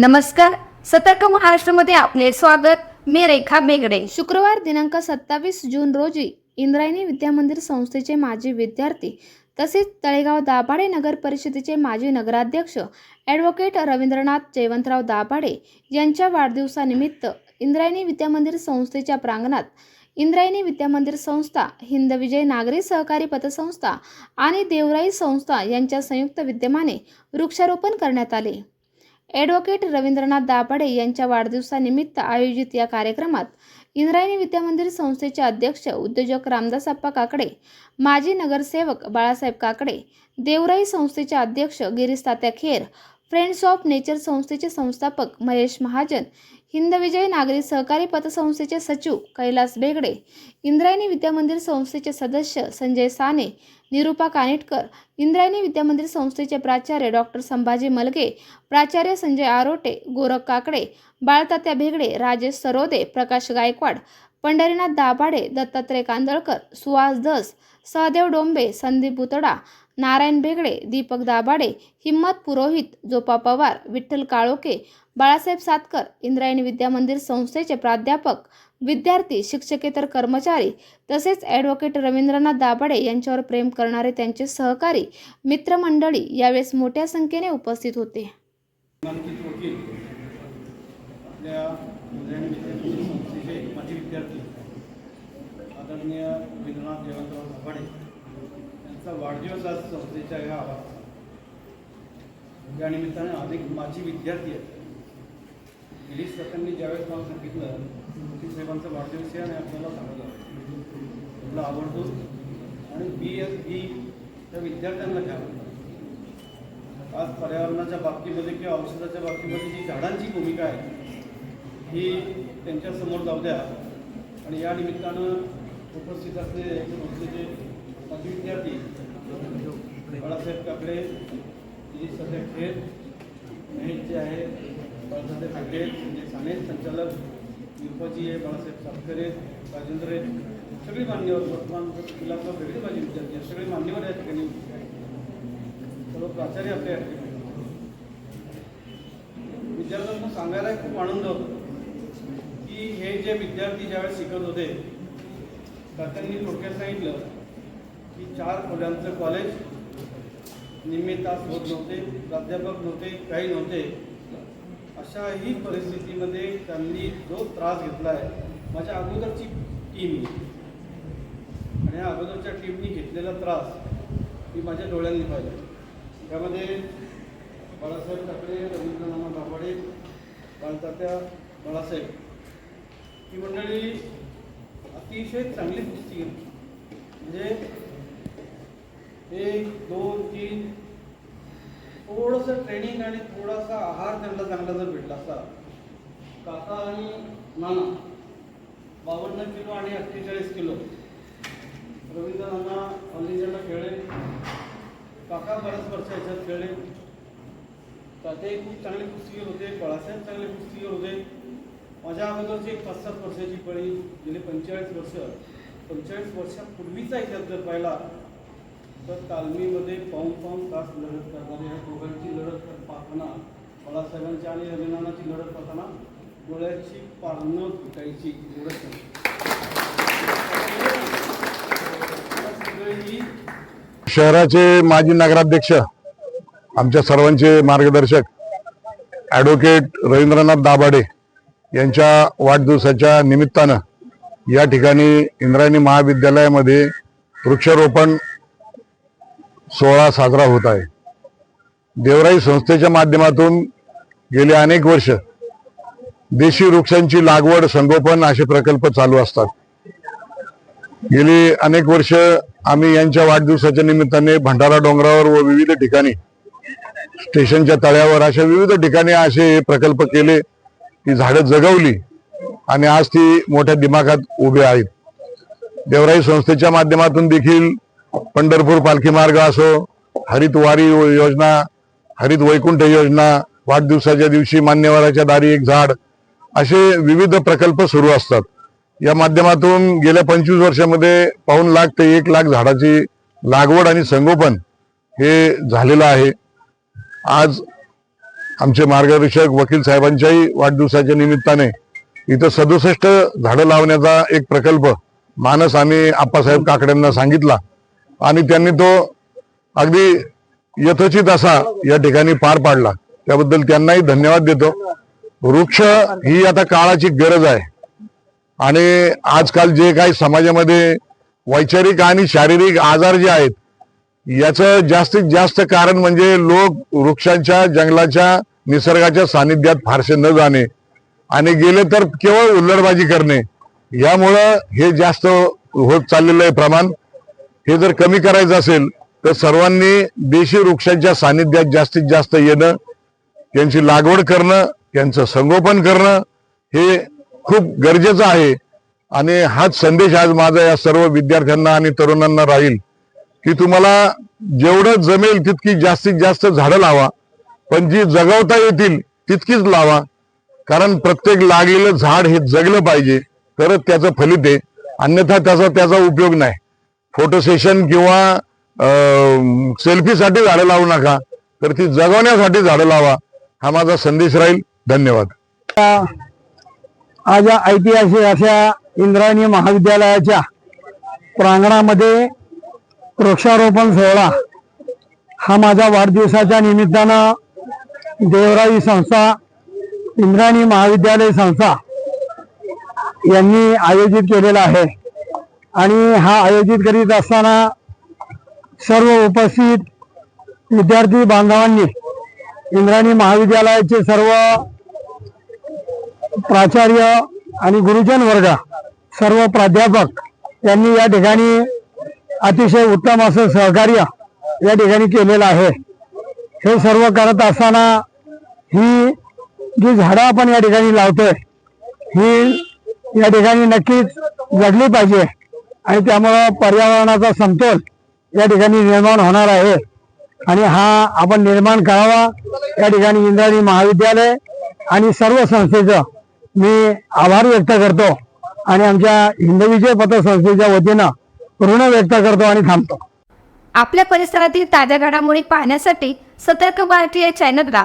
नमस्कार. सतर्क महाराष्ट्रामध्ये आपले स्वागत. मी रेखा बेगडे. शुक्रवार दिनांक सत्तावीस जून रोजी इंद्रायणी विद्यामंदिर संस्थेचे माजी विद्यार्थी तसेच तळेगाव दाभाडे नगर परिषदेचे माजी नगराध्यक्ष ॲडव्होकेट रवींद्रनाथ जयवंतराव दाभाडे यांच्या वाढदिवसानिमित्त इंद्रायणी विद्यामंदिर संस्थेच्या प्रांगणात इंद्रायणी विद्यामंदिर संस्था हिंदविजय नागरी सहकारी पतसंस्था आणि देवराई संस्था यांच्या संयुक्त विद्यमाने वृक्षारोपण करण्यात आले. ॲडव्होकेट रवींद्रनाथ दाभाडे यांच्या वाढदिवसानिमित्त आयोजित या कार्यक्रमात इंद्रायणी विद्यामंदिर संस्थेचे अध्यक्ष उद्योजक रामदास अप्पा काकडे माजी नगरसेवक बाळासाहेब काकडे देवराई संस्थेचे अध्यक्ष Girish Tatya Kher friends of nature संस्थेचे संस्थापक महेश महाजन हिंदविजय नागरी सहकारी पतसंस्थेचे सचिव कैलास बेगडे इंद्रायणी विद्यामंदिर संस्थेचे सदस्य संजय साने निरुपा कानिटकर इंद्रायणी विद्यामंदिर संस्थेचे प्राचार्य डॉक्टर संभाजी मलगे प्राचार्य संजय आरोटे गोरख काकडे बाळतात्या भेगडे राजेश सरोदे प्रकाश गायकवाड पंढरीनाथ दाभाडे दत्तात्रय कांदळकर सुहास दस सहदेव डोंबे संदीप बुतडा नारायण भेगडे दीपक दाभाडे हिम्मत पुरोहित जोपा पवार विठ्ठल काळोके बाळासाहेब सातकर इंद्रायणी विद्यामंदिर संस्थेचे प्राध्यापक विद्यार्थी शिक्षकेतर कर्मचारी तसेच ॲडव्होकेट रवींद्रनाथ दाभाडे यांच्यावर प्रेम करणारे त्यांचे सहकारी मित्रमंडळी यावेळेस मोठ्या संख्येने उपस्थित होते नामांकित वकील आपल्या इंद्रायणी विद्यापीठ संस्थेचे माजी विद्यार्थी आदरणीय रवींद्रनाथ जयवंतराव दाभाडे यांचा वाढदिवस आज संस्थेच्या या या निमित्ताने अनेक माजी विद्यार्थी आहेत. गिरीश सरांनी ज्यावेळेस मला सांगितलं की साहेबांचा वाढदिवस आहे आणि आपल्याला सांगितलं तुला आवडतो. आणि बी एस बी त्या विद्यार्थ्यांना घ्यावं आज पर्यावरणाच्या बाबतीमध्ये किंवा औषधाच्या बाबतीमध्ये जी झाडांची भूमिका आहे ही त्यांच्यासमोर जाऊ द्या. आणि या निमित्तानं उपस्थित असलेले संस्थेचे माजी विद्यार्थी बाळासाहेब काकडे जी सध्या खेळ जे आहे बाळासाहेब काकडे म्हणजे साने संचालक युपाजी आहे बाळासाहेब सातकरे राजेंद्र आहे सगळी मान्यवर वर्तमान जिल्हा वेगळे माझे विद्यार्थी आहेत सगळे मान्यवर या ठिकाणी सर्व प्राचार्य आपल्या या ठिकाणी विद्यार्थ्यांना सांगायला खूप आनंद होतो की हे जे विद्यार्थी ज्यावेळेस शिकत होते तर त्यांनी थोडक्यात सांगितलं की चार मुलांचं कॉलेज निम्मे तास होत नव्हते प्राध्यापक नव्हते काही नव्हते. अशाही परिस्थितीमध्ये त्यांनी जो त्रास घेतला आहे माझ्या अगोदरची टीम आणि या अगोदरच्या टीमनी घेतलेला त्रास मी माझ्या डोळ्यांनी पाहिला. त्यामध्ये बाळासाहेब ठाकरे रवींद्रनाथ दाभाडे बाळतात्या बाळासाहेब. ही मंडळी अतिशय चांगली कुस्ती घेतली म्हणजे एक दोन तीन थोडंसं ट्रेनिंग आणि थोडासा आहार त्यांना चांगला जर भेटला असता काका आणि नाना बावन्न किलो आणि अठ्ठेचाळीस किलो. रवींद्र नाना खेळले. काका बऱ्याच वर्ष याच्यात खेळले. ताते खूप चांगले कुस्तीगीर होते बाळासाहेब चांगले कुस्तीगीर होते. माझ्या अगोदरची एक पाच सात वर्षाची पळी गेले पंचेचाळीस वर्ष पंचेचाळीस वर्षापूर्वीचा इतिहास जर पाहिला तर तालमीमध्ये पाऊन पाऊन तास लढत करणारे ह्या दोघांची लढत पाहताना बाळासाहेबांची आणि रवींद्रनाथची लढत पाहताना डोळ्याची पारणं फुटायची एवढंच नाही. शहराचे माजी नगराध्यक्ष आमच्या सर्वांचे मार्गदर्शक ॲडव्होकेट रवींद्रनाथ दाभाडे यांच्या वाढदिवसाच्या निमित्तानं या ठिकाणी इंद्रायणी महाविद्यालयामध्ये वृक्षारोपण सोहळा साजरा होत आहे. देवराई संस्थेच्या माध्यमातून गेली अनेक वर्ष देशी वृक्षांची लागवड संगोपन असे प्रकल्प चालू असतात. गेली अनेक वर्ष आम्ही यांच्या वाढदिवसाच्या निमित्ताने भंडारा डोंगरावर व विविध ठिकाणी स्टेशनच्या तळ्यावर अशा विविध ठिकाणी असे प्रकल्प केले. ती झाडं जगवली आणि आज ती मोठ्या दिमागात उभे आहेत. देवराई संस्थेच्या माध्यमातून देखील पंढरपूर पालखी मार्ग असो हरित वारी योजना हरित वैकुंठ योजना वाढदिवसाच्या दिवशी मान्यवराच्या दारी एक झाड असे विविध प्रकल्प सुरू असतात. या माध्यमातून गेल्या पंचवीस वर्षामध्ये पाऊन लाख ते एक लाख झाडाची लागवड आणि संगोपन हे झालेलं आहे. आज आमचे मार्गदर्शक वकील साहेबांच्याही वाढदिवसाच्या निमित्ताने इथं सदुसष्ट झाडं लावण्याचा एक प्रकल्प मानस आम्ही आप्पासाहेब काकड्यांना सांगितला. आणि त्यांनी तो अगदी यथोचित असा या ठिकाणी पार पाडला. त्याबद्दल त्यांनाही धन्यवाद देतो. वृक्ष ही आता काळाची गरज आहे. आणि आजकाल जे काही समाजामध्ये वैचारिक आणि शारीरिक आजार जे आहेत याचं जास्तीत जास्त कारण म्हणजे लोक वृक्षांच्या जंगलाच्या निसर्गाच्या सानिध्यात फारसे न जाणे आणि गेले तर केवळ हुल्लडबाजी करणे. यामुळं हे जास्त होत चाललेलं आहे प्रमाण. हे जर कमी करायचं असेल तर सर्वांनी देशी वृक्षांच्या सानिध्यात जास्तीत जास्त येणं त्यांची लागवड करणं त्यांचं संगोपन करणं हे खूप गरजेचं आहे. आणि हाच संदेश आज माझा या सर्व विद्यार्थ्यांना आणि तरुणांना राहील की तुम्हाला जेवढं जमेल तितकी जास्तीत जास्त झाडं लावा. पण जी जगवता येतील तितकीच लावा. कारण प्रत्येक लागलेलं झाड हे जगलं पाहिजे तरच त्याचं फलित आहे. अन्यथा त्याचा त्याचा उपयोग नाही. फोटो सेशन किंवा सेल्फीसाठी झाडं लावू नका तर ती जगवण्यासाठी झाडं लावा. हा माझा संदेश राहील. धन्यवाद. आज या ऐतिहासिक अशा इंद्रायणी महाविद्यालयाच्या प्रांगणामध्ये वृक्षारोपण सोहळा हा माझा वाढदिवसाच्या निमित्तानं देवराई संस्था इंद्रायणी महाविद्यालय संस्था यांनी आयोजित केलेला आहे. आणि हा आयोजित करीत असताना सर्व उपस्थित विद्यार्थी बांधवांनी इंद्रायणी महाविद्यालयाचे सर्व प्राचार्य आणि गुरुजन वर्ग सर्व प्राध्यापक यांनी या ठिकाणी अतिशय उत्तम असं सहकार्य या ठिकाणी केलेलं आहे. हे सर्व करत असताना ही जी झाडं आपण या ठिकाणी लावतोय ही या ठिकाणी नक्कीच जगली पाहिजे आणि त्यामुळं पर्यावरणाचा समतोल या ठिकाणी निर्माण होणार आहे. आणि हा आपण निर्माण करावा या ठिकाणी इंद्राणी महाविद्यालय आणि सर्व संस्थेचं मी आभार व्यक्त करतो आणि आमच्या हिंदविजय पतसंस्थेच्या वतीनं ऋण व्यक्त करतो आणि थांबतो. आपल्या परिसरातील ताज्या घडामोडी पाहण्यासाठी सतर्क भारतीय चॅनलला